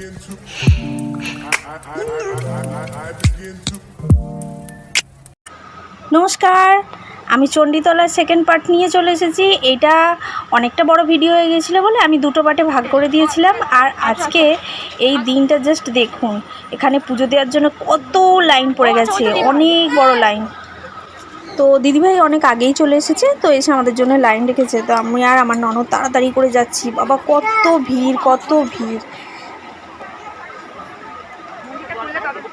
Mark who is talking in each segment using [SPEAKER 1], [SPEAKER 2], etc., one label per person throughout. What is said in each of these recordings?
[SPEAKER 1] Begin to. I, I, I, I begin to.
[SPEAKER 2] নমস্কার আমি চণ্ডীতলার second part নিয়ে চলে এসেছি এটা অনেকটা বড় ভিডিও হয়ে গেছিল বলে আমি দুটো পার্টে ভাগ করে দিয়েছিলাম আর আজকে এই দিনটা জাস্ট দেখুন এখানে পুজো দেওয়ার জন্য কত লাইন পড়ে গেছে অনেক বড় লাইন তো দিদিভাই অনেক আগেই চলে এসেছে তো এসে আমাদের জন্য লাইন রেখেছে তো আমি আর আমার ননদ তাড়াতাড়ি করে যাচ্ছি বাবা কত ভিড় কত ভিড়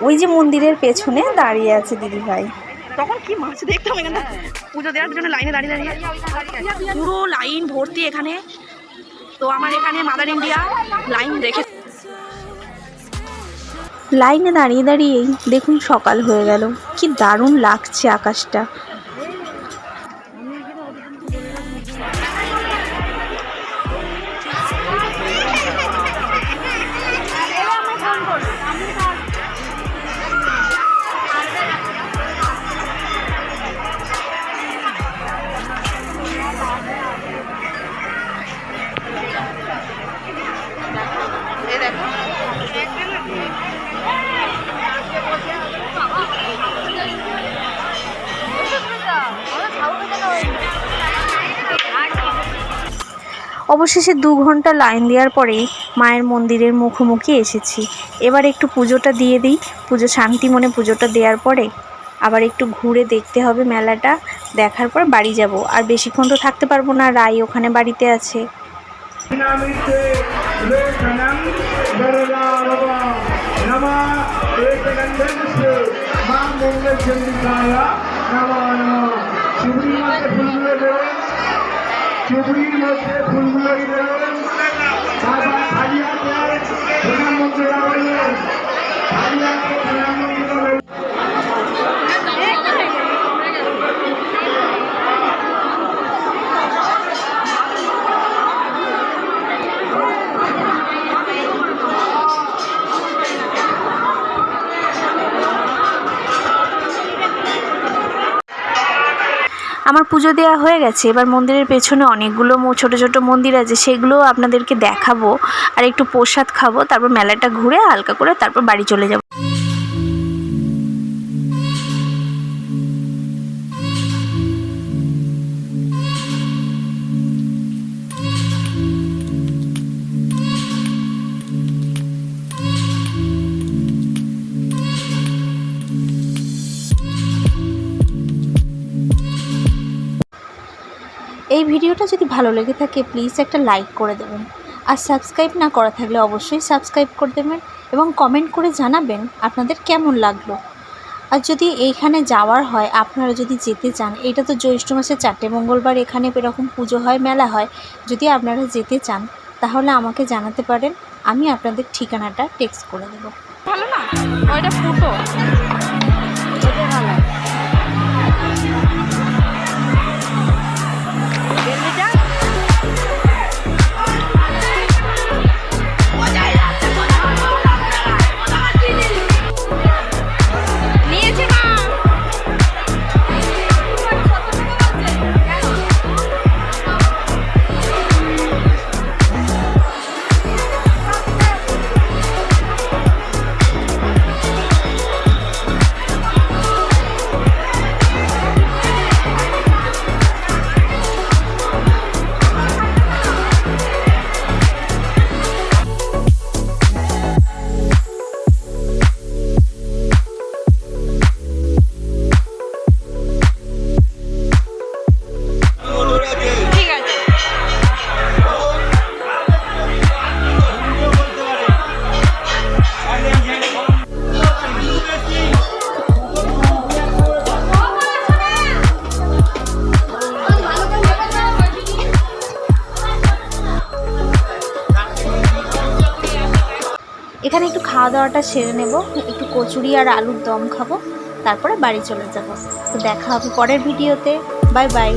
[SPEAKER 2] ওই যে মন্দিরের পেছনে দাঁড়িয়ে আছে দিদি ভাই তখন কি মাছ দেখতাম এখানে? পুজো দেওয়ার জন্য লাইনে দাঁড়িয়ে দাঁড়িয়ে। পুরো লাইন ভর্তি এখানে। তো আমার এখানে মাদার ইন্ডিয়া লাইন দেখে লাইনে দাঁড়িয়ে দাঁড়িয়েই দেখুন সকাল হয়ে গেল। কি দারুণ লাগছে আকাশটা। অবশেষে দু ঘণ্টা লাইন দেওয়ার পরেই মায়ের মন্দিরের মুখোমুখি এসেছি। এবার একটু পুজোটা দিয়ে দিই। পুজো শান্তি মনে পুজোটা দেওয়ার পরে আবার একটু ঘুরে দেখতে হবে মেলাটা। দেখার পর বাড়ি যাব। আর বেশিক্ষণ তো থাকতে পারব না। রায় ওখানে বাড়িতে আছে।
[SPEAKER 3] চুবড়ির মধ্যে ফুলগুলোই দেবেন। তারপর খালি হাতে প্রধানমন্ত্রী বললেন খালি প্রধানমন্ত্রী
[SPEAKER 2] আমার পুজো দেওয়া হয়ে গেছে, এবার মন্দিরের পেছনে অনেকগুলো ছোট ছোট মন্দির আছে সেগুলো আপনাদেরকে দেখাবো। আর একটু প্রসাদ খাব, তারপর মেলাটা ঘুরে হালকা করে তারপর বাড়ি চলে যাব। এই ভিডিওটা যদি ভালো লেগে থাকে প্লিজ একটা লাইক করে দেবেন। আর সাবস্ক্রাইব না করা থাকলে অবশ্যই সাবস্ক্রাইব করে দেবেন এবং কমেন্ট করে জানাবেন আপনাদের কেমন লাগল। আর যদি এইখানে যাওয়ার হয়, আপনারা যদি যেতে চান, এটা তো জ্যৈষ্ঠ মাসের চারটে মঙ্গলবার এখানে এরকম পুজো হয়, মেলা হয়, যদি আপনারা যেতে চান, তাহলে আমাকে জানাতে পারেন, আমি আপনাদের ঠিকানাটা টেক্সট করে দেবো।
[SPEAKER 4] ভালো না? ওইটা ফুটো।
[SPEAKER 2] খাওয়া দাওয়াটা সেরে নেব, একটু কচুরি আর আলুর দম খাব, তারপরে বাড়ি চলে যাব। তো দেখা হবে পরের ভিডিওতে। Bye bye.